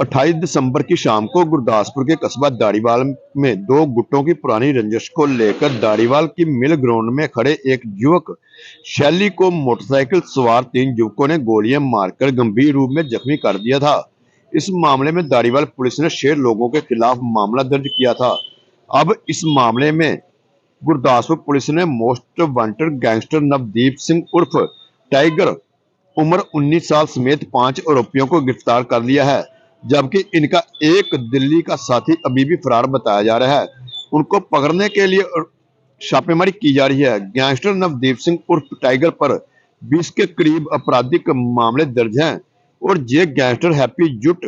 28 दिसंबर की शाम को गुरदासपुर के कस्बा दाड़ीवाल में दो गुटों की पुरानी रंजिश को लेकर दाड़ीवाल की मिल ग्राउंड में खड़े एक युवक शैली को मोटरसाइकिल सवार तीन युवकों ने गोलियाँ मारकर गंभीर रूप में जख्मी कर दिया था। इस मामले में दाड़ीवाल पुलिस ने छह लोगों के खिलाफ मामला दर्ज किया था। अब इस मामले में गुरदासपुर पुलिस ने most wanted gangster Navdeep Singh उर्फ़ Tiger, उम्र 19 साल समेत पाँच आरोपियों को गिरफ़्तार कर लिया है। जबकि इनका एक दिल्ली का साथी अभी भी फरार बताया जा रहा है। उनको पकड़ने के लिए छापेमारी की जा रही है। गैंगस्टर नवदीप सिंह उर्फ़ टाइगर पर 20 के करीब आपराधिक मामले दर्ज हैं और ये गैंगस्टर हैप्पी जुट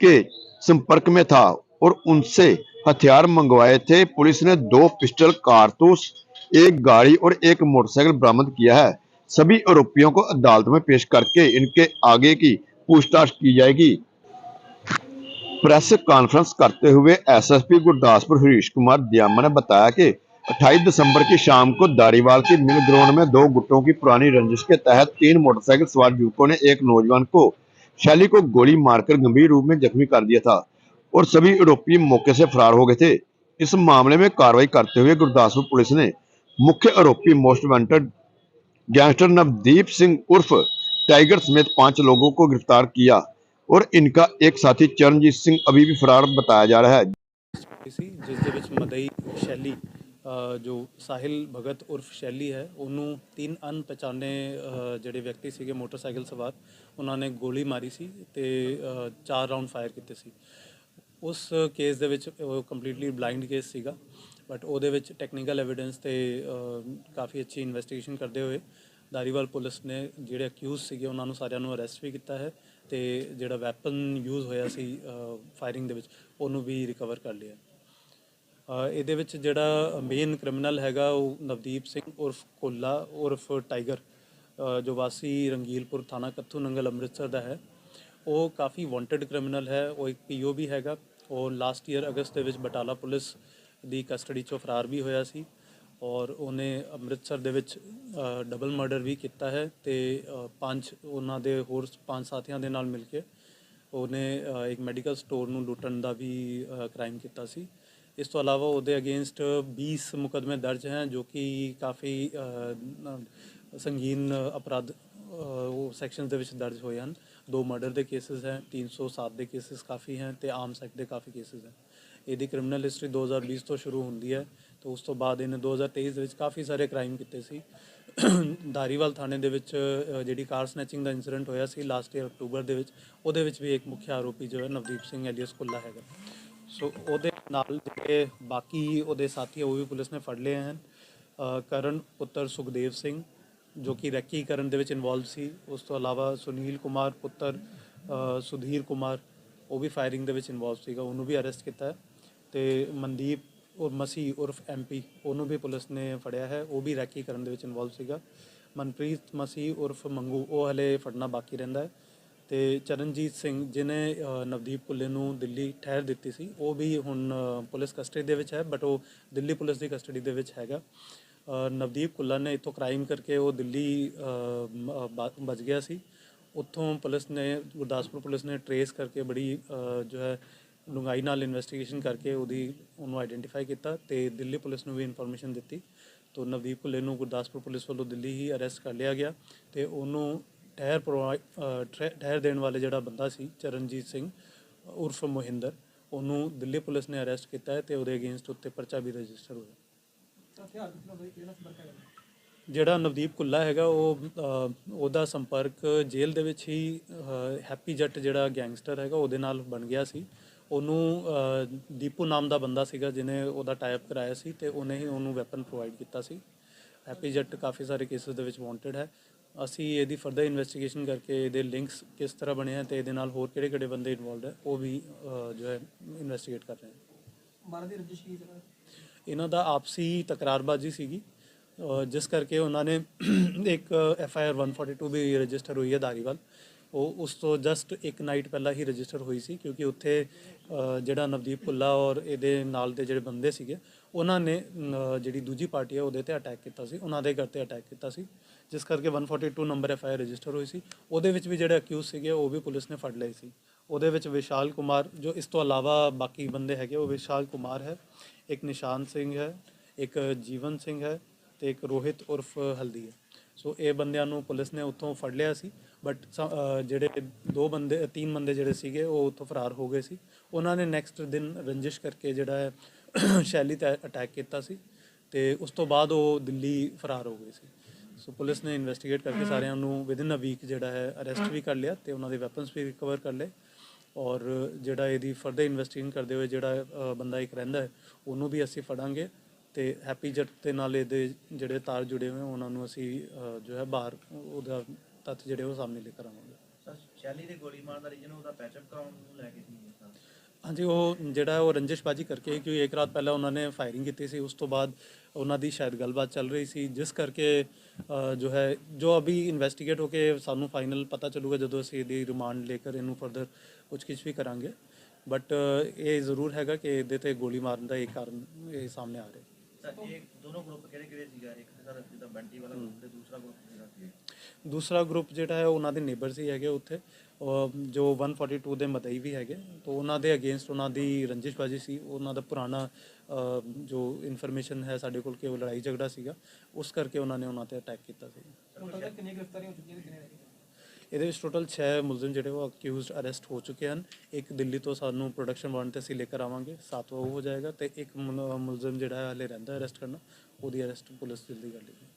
के संपर्क में था और उनसे हथियार मंगवाए थे। पुलिस ने दो पिस्टल, कारतूस, एक गाड़ी और एक मोटरसाइकिल बरामद किया है। सभी आरोपियों को अदालत में पेश करके इनके आगे की पूछताछ की जाएगी। प्रेस कॉन्फ्रेंस करते हुए एसएसपी गुरदासपुर हरीश कुमार दयामा ने बताया कि 28 दिसंबर की शाम को दारीवाल की मिल ग्राउंड में दो गुटों की पुरानी रंजिश के तहत तीन मोटरसाइकिल सवार युवकों ने एक नौजवान को शैली को गोली मारकर गंभीर रूप में जख्मी कर दिया था और सभी आरोपी मौके से फरार हो गए थे। इस मामले में कार्रवाई करते हुए गुरदासपुर पुलिस ने मुख्य आरोपी most wanted gangster Navdeep Singh उर्फ़ Tiger समेत पाँच लोगों को गिरफ़्तार किया। और इनका एक साथी चरणजीत सिंह अभी भी फरार बताया जा रहा है ਹੋਈ ਸੀ ਜਿਸ ਦੇ ਵਿੱਚ ਮਦਈ ਸ਼ੈਲੀ ਅ, ਜੋ ਸਾਹਿਲ ਭਗਤ ਉਰਫ ਸ਼ੈਲੀ ਹੈ ਉਹਨੂੰ ਤਿੰਨ ਅਣਪਛਾਣੇ ਅ, ਜਿਹੜੇ ਵਿਅਕਤੀ ਸੀਗੇ ਮੋਟਰਸਾਈਕਲ ਸਵਾਰ ਉਹਨਾਂ ਨੇ ਗੋਲੀ ਮਾਰੀ ਸੀ ਤੇ ਅ, ਚਾਰ ਰਾਉਂਡ ਫਾਇਰ ਕੀਤੇ ਸੀ ਉਸ ਕੇਸ ਦੇ ਵਿੱਚ ਉਹ ਕੰਪਲੀਟਲੀ ਬਲਾਈਂਡ ਕੇਸ ਸੀਗਾ ਬਟ ਉਹਦੇ ਵਿੱਚ ਟੈਕਨੀਕਲ ਐਵੀਡੈਂਸ ਤੇ ਅ, ਕਾਫੀ ਅੱਛੀ ਇਨਵੈਸਟੀਗੇਸ਼ਨ ਕਰਦੇ ਹੋਏ ਦਾਰੀਵਾਲ ਪੁਲਿਸ ਨੇ ਜਿਹੜੇ ਅਕਿਊਜ਼ ਸੀਗੇ ਉਹਨਾਂ ਨੂੰ ਸਾਰਿਆਂ ਨੂੰ ਅਰੈਸਟ ਵੀ ਕੀਤਾ ਹੈ ਤੇ ਜਿਹੜਾ ਵੈਪਨ ਯੂਜ਼ ਹੋਇਆ ਸੀ ਫਾਇਰਿੰਗ ਦੇ ਵਿੱਚ, ਉਹਨੂੰ ਵੀ ਰਿਕਵਰ ਕਰ ਲਿਆ। ਇਹਦੇ ਵਿੱਚ ਜਿਹੜਾ ਮੇਨ ਕ੍ਰਿਮੀਨਲ ਹੈਗਾ, ਉਹ ਨਵਦੀਪ ਸਿੰਘ ਉਰਫ ਕੋਲਾ ਉਰਫ ਟਾਈਗਰ ਜੋ ਵਾਸੀ ਰੰਗੀਲਪੁਰ ਥਾਣਾ ਕੱਥੂ ਨੰਗਲ ਅੰਮ੍ਰਿਤਸਰ ਦਾ ਹੈ। ਉਹ ਕਾਫੀ ਵਾਂਟਡ ਕ੍ਰਿਮੀਨਲ ਹੈ। ਉਹ ਇੱਕ ਪੀਓ ਵੀ ਹੈਗਾ। ਉਹ ਲਾਸਟ ਈਅਰ ਅਗਸਤ ਦੇ ਵਿੱਚ ਬਟਾਲਾ ਪੁਲਿਸ ਦੀ ਕਸਟਡੀ ਚੋਂ ਫਰਾਰ ਵੀ ਹੋਇਆ ਸੀ। ਔਰ ਉਹਨੇ ਅੰਮ੍ਰਿਤਸਰ ਦੇ ਵਿੱਚ ਡਬਲ ਮਰਡਰ ਵੀ ਕੀਤਾ ਹੈ ਤੇ ਪੰਜ ਉਹਨਾਂ ਦੇ ਹੋਰ ਪੰਜ ਸਾਥੀਆਂ ਦੇ ਨਾਲ ਮਿਲ ਕੇ ਉਹਨੇ ਇੱਕ ਮੈਡੀਕਲ ਸਟੋਰ ਨੂੰ ਲੁੱਟਣ ਦਾ ਵੀ ਕ੍ਰਾਈਮ ਕੀਤਾ ਸੀ। ਇਸ ਤੋਂ ਇਲਾਵਾ ਉਹਦੇ ਅਗੇਂਸਟ 20 ਮੁਕਦਮੇ ਦਰਜ ਹਨ ਜੋ ਕਿ ਕਾਫੀ ਸੰਗੀਨ ਅਪਰਾਧ ਉਹ ਸੈਕਸ਼ਨਸ ਦੇ ਵਿੱਚ ਦਰਜ ਹੋਏ ਹਨ। ਦੋ ਮਰਡਰ ਦੇ ਕੇਸਸ ਹੈ 307 ਦੇ ਕੇਸਸ ਕਾਫੀ ਹੈ ਤੇ ਆਮ ਸੈਕਟ ਦੇ ਕਾਫੀ ਕੇਸਸ ਹੈ। ਇਹਦੀ ਕ੍ਰਿਮੀਨਲ ਹਿਸਟਰੀ 2020 ਤੋਂ ਸ਼ੁਰੂ ਹੁੰਦੀ ਹੈ, ਤੇ ਉਸ ਤੋਂ ਬਾਅਦ ਇਹਨੇ 2023 ਦੇ ਵਿੱਚ ਕਾਫੀ ਸਾਰੇ ਕ੍ਰਾਈਮ ਕੀਤੇ ਸੀ। ਧਾਰੀਵਾਲ ਥਾਣੇ ਦੇ ਵਿੱਚ ਜਿਹੜੀ ਕਾਰ ਸਨੈਚਿੰਗ ਦਾ ਇਨਸੀਡੈਂਟ ਹੋਇਆ ਸੀ ਲਾਸਟ ਈਅਰ ਅਕਤੂਬਰ ਦੇ ਵਿੱਚ, ਉਹਦੇ ਵਿੱਚ ਵੀ ਇੱਕ ਮੁੱਖ ਆਰੋਪੀ ਜੋ ਹੈ ਨਵਦੀਪ ਸਿੰਘ ਐਲੀਅਸ ਕੁੱਲਾ ਹੈਗਾ। ਸੋ ਉਹਦੇ ਨਾਲ ਜਿਹੜੇ ਬਾਕੀ ਉਹਦੇ ਸਾਥੀ ਉਹ ਵੀ ਪੁਲਿਸ ਨੇ ਫੜ ਲਏ ਹਨ। ਕਰਨ ਪੁੱਤਰ ਸੁਖਦੇਵ ਸਿੰਘ, ਜੋ ਕਿ ਰੈਕੀ ਕਰਨ ਦੇ ਵਿੱਚ ਇਨਵੋਲਵ ਸੀ। ਉਸ ਤੋਂ ਇਲਾਵਾ ਸੁਨੀਲ ਕੁਮਾਰ ਪੁੱਤਰ ਸੁਧੀਰ ਕੁਮਾਰ, ਉਹ ਵੀ ਫਾਇਰਿੰਗ ਦੇ ਵਿੱਚ ਇਨਵੋਲਵ ਸੀਗਾ, ਉਹਨੂੰ ਵੀ ਅਰੈਸਟ ਕੀਤਾ। ਹੈ ਤੇ ਮਨਦੀਪ ਔਰ ਮਸੀ ਉਰਫ ਐਮਪੀ ਉਹਨੂੰ ਵੀ ਪੁਲਿਸ ਨੇ ਫੜਿਆ ਹੈ, ਉਹ ਵੀ ਰੈਕੀ ਕਰਨ ਦੇ ਵਿੱਚ ਇਨਵੋਲਵ ਸੀਗਾ। ਮਨਪ੍ਰੀਤ ਮਸੀ ਉਰਫ ਮੰਗੂ, ਉਹ ਹਲੇ ਫੜਨਾ ਬਾਕੀ ਰਹਿੰਦਾ ਹੈ। ਤੇ ਚਰਨਜੀਤ ਸਿੰਘ ਜਿਨੇ ਨਵਦੀਪ ਕੁੱਲੇ ਨੂੰ ਦਿੱਲੀ ਠਹਿਰ ਦਿੱਤੀ ਸੀ, ਉਹ ਵੀ ਹੁਣ ਪੁਲਿਸ ਕਸਟਡੀ ਦੇ ਵਿੱਚ ਹੈ ਬਟ ਉਹ ਦਿੱਲੀ ਪੁਲਿਸ ਦੀ ਕਸਟਡੀ ਦੇ ਵਿੱਚ ਹੈਗਾ। ਨਵਦੀਪ ਕੁੱਲਾ ਨੇ ਇਥੋਂ ਕ੍ਰਾਈਮ ਕਰਕੇ ਉਹ ਦਿੱਲੀ ਬਚ ਗਿਆ ਸੀ। ਉੱਥੋਂ ਪੁਲਿਸ ਨੇ, ਗੁਰਦਾਸਪੁਰ ਪੁਲਿਸ ਨੇ ਟਰੇਸ ਕਰਕੇ ਬੜੀ ਜੋ ਹੈ ਡੂੰਘਾਈ ਨਾਲ ਇਨਵੈਸਟੀਗੇਸ਼ਨ ਕਰਕੇ ਉਹਦੀ, ਉਹਨੂੰ ਆਈਡੈਂਟੀਫਾਈ ਕੀਤਾ ਤੇ ਦਿੱਲੀ ਪੁਲਿਸ ਨੂੰ ਵੀ ਇਨਫੋਰਮੇਸ਼ਨ ਦਿੱਤੀ। ਤੋਂ ਨਵਦੀਪ ਕੁੱਲੇ ਨੂੰ ਗੁਰਦਾਸਪੁਰ ਪੁਲਿਸ ਵੱਲੋਂ ਦਿੱਲੀ ਹੀ ਅਰੈਸਟ ਕਰ ਲਿਆ ਗਿਆ ਤੇ ਉਹਨੂੰ ਠਹਿਰ ਪ੍ਰੋਵਾਈ- ਠਹਿਰ ਦੇਣ ਵਾਲੇ ਜਿਹੜਾ ਬੰਦਾ ਸੀ, ਚਰਨਜੀਤ ਸਿੰਘ, ਉਰਫ ਮੋਹਿੰਦਰ, ਉਹਨੂੰ ਦਿੱਲੀ ਪੁਲਿਸ ਨੇ ਅਰੈਸਟ ਕੀਤਾ ਹੈ ਤੇ ਉਹਦੇ ਅਗੇਂਸਟ ਉੱਤੇ ਪਰਚਾ ਵੀ ਰਜਿਸਟਰ ਹੋਇਆ। ਜਿਹੜਾ ਨਵਦੀਪ ਕੁੱਲਾ ਹੈਗਾ, ਉਹ ਉਹਦਾ ਸੰਪਰਕ ਜੇਲ੍ਹ ਦੇ ਵਿੱਚ ਹੀ ਹੈਪੀ ਜੱਟ ਜਿਹੜਾ ਗੈਂਗਸਟਰ ਹੈਗਾ, ਉਹਦੇ ਨਾਲ ਬਣ ਗਿਆ ਸੀ। ਉਹਨੂੰ ਦੀਪੂ ਨਾਮ ਦਾ ਬੰਦਾ ਸੀਗਾ ਜਿਹਨੇ ਉਹਦਾ ਟਾਈਪ ਕਰਾਇਆ ਸੀ ਤੇ ਉਹਨੇ ਹੀ ਉਹਨੂੰ ਵੈਪਨ ਪ੍ਰੋਵਾਈਡ ਕੀਤਾ ਸੀ। ਹੈਪੀ ਜੱਟ ਕਾਫੀ ਸਾਰੇ ਕੇਸਿਸ ਦੇ ਵਿੱਚ ਵਾਂਟਡ ਹੈ। ਅਸੀਂ ਇਹਦੀ ਫਰਦਰ ਇਨਵੈਸਟੀਗੇਸ਼ਨ ਕਰਕੇ ਇਹਦੇ ਲਿੰਕਸ ਕਿਸ ਤਰ੍ਹਾਂ ਬਣੇ ਆ ਤੇ ਇਹਦੇ ਨਾਲ ਹੋਰ ਕਿਹੜੇ ਕਿਹੜੇ ਬੰਦੇ ਇਨਵੋਲਡ ਹੈ ਉਹ ਵੀ ਜੋ ਹੈ ਇਨਵੈਸਟੀਗੇਟ ਕਰ ਰਹੇ ਹਾਂ। ਮਾਰਨ ਦੀ ਰੰਜਿਸ਼ ਕੀ ਇਹਨਾਂ ਦਾ ਆਪਸੀ ਤਕਰਾਰਬਾਜ਼ੀ ਸੀਗੀ। ਜਿਸ ਕਰਕੇ ਉਹਨਾਂ ਨੇ ਇੱਕ ਐਫ ਆਈ ਆਰ 142 ਵੀ ਰਜਿਸਟਰ ਹੋਈ ਹੈ ਧਾਰੀਵਾਲ। ਉਹ ਉਸ ਤੋਂ ਜਸਟ ਇੱਕ ਨਾਈਟ ਪਹਿਲਾਂ ਹੀ ਰਜਿਸਟਰ ਹੋਈ ਸੀ ਕਿਉਂਕਿ ਉੱਥੇ ਜਿਹੜਾ ਨਵਦੀਪ ਭੁੱਲਾ ਔਰ ਇਹਦੇ ਨਾਲ ਦੇ ਜਿਹੜੇ ਬੰਦੇ ਸੀਗੇ, ਉਹਨਾਂ ਨੇ ਜਿਹੜੀ ਦੂਜੀ ਪਾਰਟੀ ਹੈ ਉਹਦੇ ਤੇ ਅਟੈਕ ਕੀਤਾ ਸੀ, ਉਹਨਾਂ ਦੇ ਘਰ ਤੇ ਅਟੈਕ ਕੀਤਾ ਸੀ। ਜਿਸ ਕਰਕੇ 142 number F I R register ਹੋਈ ਸੀ। ਉਹਦੇ ਵਿੱਚ ਵੀ ਜਿਹੜੇ ਅਕਿਊਜ਼ ਸੀਗੇ, ਉਹ ਵੀ ਪੁਲਿਸ ਨੇ ਫੜ ਲਏ ਸੀ। ਉਹਦੇ ਵਿੱਚ ਵਿਸ਼ਾਲ ਕੁਮਾਰ, ਜੋ ਇਸ ਤੋਂ ਇਲਾਵਾ ਬਾਕੀ ਬੰਦੇ ਹੈਗੇ, ਉਹ ਵਿਸ਼ਾਲ ਕੁਮਾਰ ਹੈ, ਇੱਕ ਨਿਸ਼ਾਨ ਸਿੰਘ ਹੈ, ਇੱਕ ਜੀਵਨ ਸਿੰਘ ਹੈ ਤੇ ਇੱਕ ਰੋਹਿਤ ਉਰਫ ਹਲਦੀ ਹੈ। ਸੋ ਇਹ ਬੰਦਿਆਂ ਨੂੰ ਪੁਲਿਸ ਨੇ ਉੱਥੋਂ ਫੜ ਲਿਆ ਸੀ। ਬਟ ਜਿਹੜੇ ਦੋ ਬੰਦੇ, ਤਿੰਨ ਬੰਦੇ ਜਿਹੜੇ ਸੀਗੇ, ਉਹ ਉੱਥੋਂ ਫਰਾਰ ਹੋ ਗਏ ਸੀ। ਉਹਨਾਂ ਨੇ ਨੈਕਸਟ ਦਿਨ ਰੰਜਿਸ਼ ਕਰਕੇ ਜਿਹੜਾ ਹੈ, ਸ਼ੈਲੀ ਤੇ ਅਟੈਕ ਕੀਤਾ ਸੀ ਤੇ ਉਸ ਤੋਂ ਬਾਅਦ ਉਹ ਦਿੱਲੀ ਫਰਾਰ ਹੋ ਗਏ ਸੀ। ਸੋ ਪੁਲਿਸ ਨੇ ਇਨਵੈਸਟੀਗੇਟ ਕਰਕੇ ਸਾਰਿਆਂ ਨੂੰ ਵਿਦਿਨ ਅ ਵੀਕ ਜਿਹੜਾ ਹੈ ਅਰੈਸਟ ਵੀ ਕਰ ਲਿਆ ਤੇ ਉਹਨਾਂ ਦੇ ਵੈਪਨਸ ਵੀ ਰਿਕਵਰ ਕਰ ਲਏ। ਔਰ ਜਿਹੜਾ ਇਹਦੀ ਫਰਦਰ ਇਨਵੈਸਟੀਗੇਸ਼ਨ ਕਰਦੇ ਹੋਏ ਜਿਹੜਾ ਬੰਦਾ ਇੱਕ ਰਹਿੰਦਾ ਹੈ, ਉਹਨੂੰ ਵੀ ਅਸੀਂ ਫੜਾਂਗੇ। ਤੇ ਹੈਪੀ ਜੱਟ ਦੇ ਨਾਲ ਇਹਦੇ ਜਿਹੜੇ ਤਾਰ ਜੁੜੇ ਹੋਏ ਉਹਨਾਂ ਨੂੰ ਅਸੀਂ ਅ, ਜੋ ਹੈ ਬਾਹਰ ਉਹਦਾ ਤੱਥ ਜਿਹੜੇ ਉਹ ਸਾਹਮਣੇ ਲੈ ਕੇ ਆਵਾਂਗੇ। ਸਰ ਸ਼ੈਲੀ ਦੇ ਗੋਲੀ ਮਾਰਨ ਦਾ ਰੀਜਨ ਉਹਦਾ ਪੈਚਅਪ ਕਰਾਉਣ ਨੂੰ ਲੈ ਕੇ ਸੀ ਸਰ ਹਾਂਜੀ ਉਹ ਜਿਹੜਾ ਉਹ ਰੰਜਿਸ਼ਬਾਜੀ ਕਰਕੇ ਕਿਉਂਕਿ ਇੱਕ ਰਾਤ ਪਹਿਲਾਂ ਉਹਨਾਂ ਨੇ ਫਾਇਰਿੰਗ ਕੀਤੀ ਸੀ ਉਸ ਤੋਂ ਬਾਅਦ ਉਹਨਾਂ ਦੀ ਸ਼ਾਇਦ ਗੱਲਬਾਤ ਚੱਲ ਰਹੀ ਸੀ ਜਿਸ ਕਰਕੇ ਅ, ਜੋ ਹੈ ਜੋ ਅਭੀ ਇਨਵੈਸਟੀਗੇਟ ਹੋ ਕੇ ਸਾਨੂੰ ਫਾਈਨਲ ਪਤਾ ਚੱਲੂਗਾ ਜਦੋਂ ਅਸੀਂ ਇਹਦੀ ਰਿਮਾਂਡ ਲੈ ਕੇ ਇਹਨੂੰ ਫਰਦਰ ਪੁੱਛਗਿੱਛ ਵੀ ਕਰਾਂਗੇ। ਬਟ ਇਹ ਜ਼ਰੂਰ ਹੈਗਾ ਕਿ ਇਹਦੇ ਤੇ ਗੋਲੀ ਮਾਰਨ ਦਾ ਇਹ ਕਾਰਨ ਇਹ ਸਾਹਮਣੇ ਆ ਰਿਹਾ। ਦੂਸਰਾ ਗਰੁੱਪ ਜਿਹੜਾ ਸੀ? ਹੈ ਉਹਨਾਂ ਦੇ ਨੇਬਰਸ ਹੀ ਹੈਗੇ ਉੱਥੇ। ਜੋ 142 ਦੇ ਮਦਈ ਵੀ ਹੈਗੇ। ਤਾਂ ਉਹਨਾਂ ਦੇ ਅਗੇਂਸਟ ਉਹਨਾਂ ਦੀ ਰੰਜਿਸ਼ਬਾਜੀ ਸੀ। ਉਹਨਾਂ ਦਾ ਪੁਰਾਣਾ ਜੋ ਇਨਫੋਰਮੇਸ਼ਨ ਹੈ ਸਾਡੇ ਕੋਲ ਕਿ ਉਹ ਲੜਾਈ ਝਗੜਾ ਸੀਗਾ। ਉਸ ਕਰਕੇ ਉਹਨਾਂ ਨੇ ਉਹਨਾਂ ਤੇ ਅਟੈਕ ਕੀਤਾ ਸੀ। ਇਹਦੇ ਵਿੱਚ ਟੋਟਲ 6 ਮੁਲਜ਼ਮ ਜਿਹੜੇ ਉਹ ਅਕਿਊਜ਼ਡ ਅਰੈਸਟ ਹੋ ਚੁੱਕੇ ਹਨ। ਇੱਕ ਦਿੱਲੀ ਤੋਂ ਸਾਨੂੰ ਪ੍ਰੋਡਕਸ਼ਨ ਵਾਰੰਟ ਤੇ ਅਸੀਂ ਲੈ ਕੇ ਆਵਾਂਗੇ। ਸਾਤਵਾਂ ਉਹ ਹੋ ਜਾਏਗਾ ਤੇ ਇੱਕ ਮੁਲ- ਮੁਲਜ਼ਮ ਜਿਹੜਾ ਹੈ, ਹਲੇ ਰਹਿੰਦਾ ਅਰੈਸਟ ਕਰਨਾ। ਉਹਦੀ ਅਰੈਸਟ ਪੁਲਿਸ ਜਲਦੀ ਕਰ ਲੇਗੀ